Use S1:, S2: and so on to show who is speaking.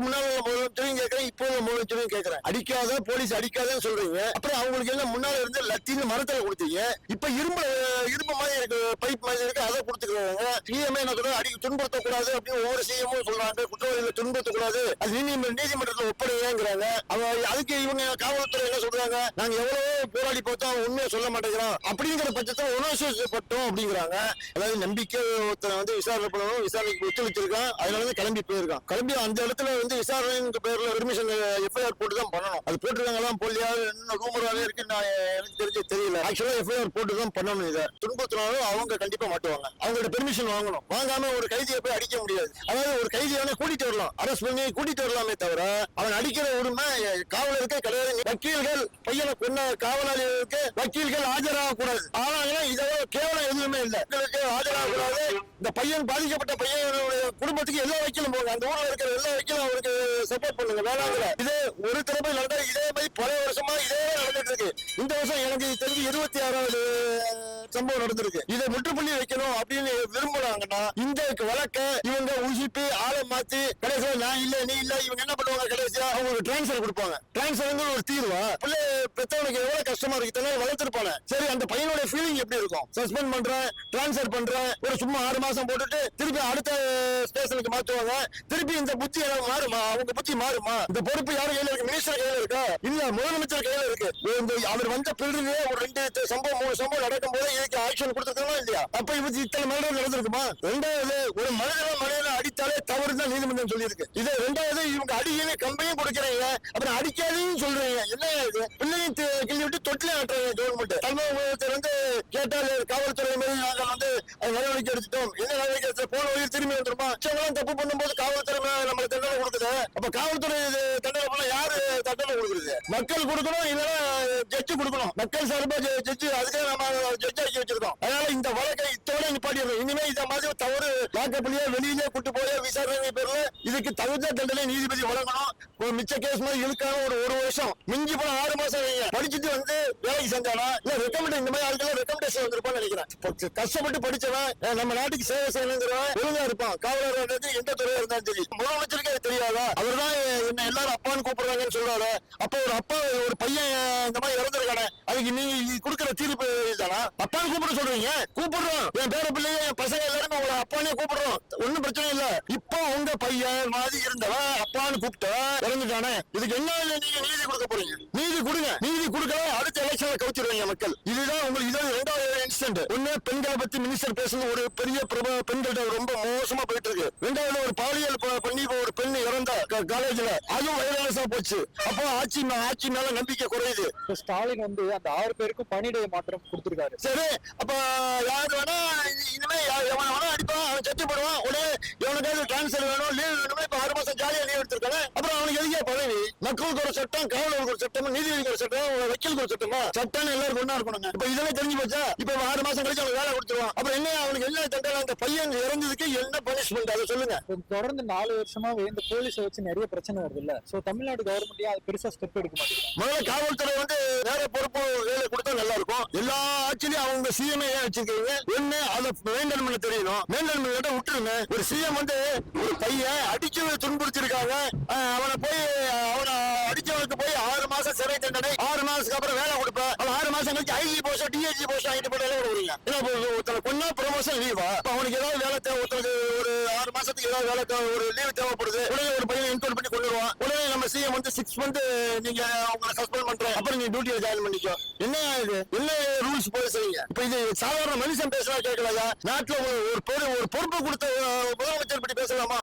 S1: இதுக்கு முன்னால உள்ள முதலமைச்சரையும் கேட்கறேன் இப்போ உள்ள முதலமைச்சரையும் கேட்கறேன். அடிக்காத போலீஸ் அடிக்காதன்னு சொல்றீங்க. அப்புறம் அவங்களுக்கு என்ன முன்னால இருந்து லத்தின்னு மரத்துல கொடுத்தீங்க. இப்ப இரும்பு இரும்பு மாதிரி இருக்கு பைப் மாதிரி இருக்கு அதை கொடுத்துக்கிறாங்க சிஎம் என்ன சொல்றாங்க அடி துன்புறுத்தக்கூடாது அப்படின்னு ஒவ்வொரு சிஎமும் சொல்றாங்க. குற்றவாளிகளை துன்புறுத்தக்கூடாது. அது நீதிமன்ற நீதிமன்றத்தில் ஒப்படைங்கிறாங்க அதுக்கு இவங்க காவல்துறை என்ன சொல்றாங்க? நாங்க எவ்வளவோ போராடி பார்த்தோம் உண்மையை சொல்ல மாட்டேங்கிறான். அப்படிங்கிற பட்சத்தில் உணர்ச்சிப்பட்டோம் அப்படிங்கிறாங்க. அதாவது நம்பிக்கை ஒருத்தனை வந்து விசாரணை பண்ணணும் விசாரணைக்கு ஒத்துழைச்சிருக்கான். அதனால கிளம்பி போயிருக்கான். கிளம்பி அந்த இடத்துல வந்து விசாரணைங்க பேர்ல பெர்மிஷன் எஃப்ஐஆர் போட்டு தான் பண்ணணும். அது போட்டுருக்காங்களா போலியா இன்னும் ரூமராகவே இருக்கு நான் எனக்கு தெரிஞ்சு தெரியல. ஆக்சுவலா எஃப்ஐஆர் போட்டு தான் பண்ணணும் இதை. துன்பத்தினாலும் அவங்க கண்டிப்பா மாட்டுவாங்க. அவங்களோட பெர்மிஷன் வாங்கணும். வாங்காம ஒரு கைதியை போய் அடிக்க முடியாது. அதாவது ஒரு கைதியான கூட்டிட்டு வரலாம். அரெஸ்ட் பண்ணி கூட்டிட்டு வரலாமே தவிர அவன் அடிக்கிற உரிமை காவலருக்கு கிடையாது. வக்கீல்கள் பையனை கொன்ன காவலாளிகளுக்கு வக்கீல்கள் ஆஜராக கூடாது ஆனாங்கன்னா இதோட கேவலம் எதுவுமே இல்லை. ஆஜராக கூடாது இந்த பையன் பாதிக்கப்பட்ட பையனுடைய குடும்பத்துக்கு எல்லா வைக்கலும் போங்க. அந்த ஊர்ல இருக்கிற எல்லா வைக்கலும் அவருக்கு சப்போர்ட் பண்ணுங்க வேணாங்கிற இது ஒரு திறமை நடந்தா இதே மாதிரி பல வருஷமா இதே நடந்துட்டு இருக்கு. இந்த வருஷம் எனக்கு தெரிஞ்சு இருபத்தி ஆறாவது சம்பவம் நடந்திருக்கு. இதை முற்றுப்புள்ளி வைக்கணும் அப்படின்னு விரும்புறாங்கன்னா இந்த வழக்க இவங்க உசிப்பி ஆளை மாத்தி கடைசியில் நான் இல்ல நீ இல்ல இவங்க என்ன பண்ணுவாங்க கடைசியா அவங்களுக்கு டிரான்ஸ்ஃபர் கொடுப்பாங்க. டிரான்ஸ்ஃபர் ஒரு தீர்வா. பிள்ளை பெத்தவனுக்கு எவ்வளவு கஷ்டமா இருக்கு இத்தனை நாள் சரி அந்த பையனோட ஃபீலிங் எப்படி இருக்கும்? சஸ்பெண்ட் பண்றேன் டிரான்ஸ்ஃபர் பண்றேன் ஒரு சும்மா ஆறு மாசம் போட்டுட்டு திருப்பி அடுத்த ஸ்டேஷனுக்கு மாத்துவாங்க. திருப்பி இந்த புத்தி மாறுமா? அவங்க புத்தி மாறுமா? இந்த பொறுப்பு யாரு கையில இருக்கு? மினிஸ்டர் கையில இருக்கா? இல்ல முதலமைச்சர் கையில இருக்கு? இந்த அவர் வந்த பிறகு ஒரு ரெண்டு சம்பவம் மூணு சம்பவம் நடக்கும் போது இதுக்கு ஆக்ஷன் கொடுத்துருக்காங்களா இல்லையா? அப்ப இவருக்கு இத்தனை மனிதர்கள் நடந்திருக்குமா? ரெண்டாவது ஒரு மனிதன மனிதனை அடித்து தவறு தான் நீதிமன்றம் சொல்லியிருக்கு. இது ரெண்டாவது இவங்க அடிக்கவே கம்பையும் கொடுக்குறீங்க. அப்புறம் அடிக்காதையும் சொல்றீங்க. என்ன இது? பிள்ளையும் கிள்ளி விட்டு தொட்டிலே ஆட்டுறாங்க கவர்மெண்ட் தலைமை வந்து கேட்டால் காவல்துறை மாதிரி நாங்கள் வந்து நடவடிக்கை எடுத்துட்டோம். என்ன நடவடிக்கை எடுத்து போன வழியில் திரும்பி வந்துருமா? தப்பு பண்ணும்போது காவல்துறை நம்மளுக்கு தண்டனை கொடுக்குது. அப்ப காவல்துறை இது யாரு தண்டனை கொடுக்குறது? மக்கள் கொடுக்கணும் இல்லைன்னா ஜட்ஜு கொடுக்கணும். மக்கள் சார்பா ஜட்ஜு அதுக்காக நம்ம ஜட்ஜ் ஆக்கி வச்சிருக்கோம். அதனால இந்த வழக்கை இத்தோட நிப்பாட்டிடணும். இனிமே இந்த மாதிரி தவறு லாக்கப்பிலேயே வெளியிலே கூட்டு போய் விசாரணை பேர்ல இதுக்கு தகுந்த தண்டனை நீதிபதி வழங்கணும். ஒரு மிச்ச கேஸ் மாதிரி இழுக்காம ஒரு ஒரு வருஷம். மிஞ்சி போன ஆறு மாசம் வைங்க. படிச்சுட்டு வந்து வேலைக்கு செஞ்சானா இல்ல ரெக்கமெண்ட் இந்த மாதிரி ஆளுக்கெல்லாம் ரெக்கமெண்டேஷன் வந்திருப்பான்னு நினைக்கிறேன். கஷ்டப்பட்டு படிச்சவன் நம்ம நாட்டுக்கு சேவை செய்யணுங்கிறவன் ஒழுங்கா இருப்பான். காவலர் எந்த துறையா இருந்தாலும் சரி. முதலமைச்சருக்கு அது தெரியாதா? அவர் தான் என்ன எல்லாரும் அப்பான்னு கூப்பிடுறாங்கன்னு சொல்றாரு. அப்போ ஒரு அப்பா ஒரு பையன் இந்த மாதிரி இறந்துருக்கானே அதுக்கு நீங்க கொடுக்குற தீர்ப்பு தானா அப்பான்னு கூப்பிட சொல்றீங்க? கூப்பிடுறோம். என் பேர பிள்ளைங்க என் பசங்க எல்லாருமே உங்களை அப்பானே கூப்பிடுறோம். ஒன்னும் பிரச்சனை இல்ல. பையன் மாதிரி இருந்தவன் அப்பான்னு கூப்பிட்டு இறந்துட்டானே. இதுக்கு என்ன நீங்க நீதி கொடுக்க போறீங்க? நீதி கொடுங்க. நீதி கொடுக்கல அடுத்த எலெக்ஷன்ல கவுச்சிருவீங்க மக்கள். இதுதான் உங்களுக்கு இது ரெண்டாவது இன்சிடென்ட் ஒண்ணு பெண்களை பத்தி மினிஸ்டர் பேசுறது ஒரு பெரிய பிரபல பெண்கள்ட்ட ரொம்ப மோசமா போயிட்டு இருக்கு ரெண்டாவது ஒரு பாலியல் பண்ணி ஒரு பெண் இறந்த காலேஜ்ல அதுவும் வைரலஸா போச்சு. அப்போ ஆட்சி ஆட்சி மேல நம்பிக்கை குறையுது.
S2: ஸ்டாலின் வந்து அந்த ஆறு பேருக்கும் பணியிடை மாற்றம் கொடுத்திருக்காரு.
S1: சரி அப்ப யாரு வேணா இ- இனிமே யா- எவன் வேணா அடிப்பான் அவன் செத்து போடுவான் உடனே டிரான்ஸ்ஃபர் வேணும் லீவ் வேணுமே இப்ப ஆறு மாசம் ஜாலியா லீவ் எடுத்திருக்காங்க. அப்புறம் அவனுக்கு எதுக்கே பதவி மக்களுக்கு ஒரு சட்டம் காவலருக்கு ஒரு சட்டம் நீதிபதிக்கு ஒரு சட்டம் வக்கீலுக்கு ஒரு சட்டமா? சட்டம் எல்லாருக்கும் ஒண்ணா இருக்கணுங்க. இப்ப இதெல்லாம் தெரிஞ்சு போச்சா? இப்ப ஆறு மாசம் கழிச்சு அவனுக்கு வேலை கொடுத்துருவான். அப்புறம் என்ன அவனுக்கு என்ன தண்டனை? அந்த பையன் இறந்ததுக்கு என்ன பனிஷ்மெண்ட் அதை சொல்லுங்க.
S2: தொடர்ந்து நாலு வருஷமாவே இந்த போலீஸை வச்சு நிறைய பிரச்சனை வருது இல்ல? சோ தமிழ்நாடு கவர்மெண்ட் அது பெருசா ஸ்டெப் எடுக்க மாட்டேங்குது?
S1: முதல்ல காவல்துறை வந்து வேற பொறுப்பு ஆட்சியிலும் சிஎம் ஏன் வச்சிருக்கீங்க? ஒண்ணு அதை மெயின்டைன் பண்ண தெரியணும் மெயின்டைன் பண்ணிட்டு விட்டுருங்க. ஒரு சிஎம் வந்து ஒரு பையன் அடிச்சு துன்புறுத்திருக்காங்க. அவனை போய் அவனை அடிச்சவனுக்கு போய் ஆறு மாசம் சிறை தண்டனை ஆறு மாசத்துக்கு அப்புறம் வேலை கொடுப்பேன் அவன் ஆறு மாசம் கழிச்சு ஐஜி போஸ்ட் டிஐஜி போஸ்ட் வாங்கிட்டு போய் கொடுக்குறீங்க ஏன்னா ஒருத்தனை கொன்னா ப்ரொமோஷன் லீவா அவனுக்கு ஏதாவது வேலை ஒரு மாசத்துக்கு ஏதாவது வேலை ஒரு லீவ் தேவைப்படுது உடனே ஒரு பையன் என்கொயர் பண்ணி கொண்டு உடனே நம்ம சிஎம் வந்து சிக்ஸ் மந்த் நீங்க உங்களை சஸ்பெண்ட் பண்றோம். அப்புறம் நீ டியூட்டியில ஜாயின் பண்ணிக்கோ. என்ன இது? என்ன ரூல்ஸ் போய் செய்யுங்க இப்ப இது சாதாரண மனுஷன் பேசுறா கேட்கலையா நாட்டுல ஒரு ஒரு ஒரு பொறுப்பு கொடுத்த முதலமைச்சர் பற்றி பேசலாமா?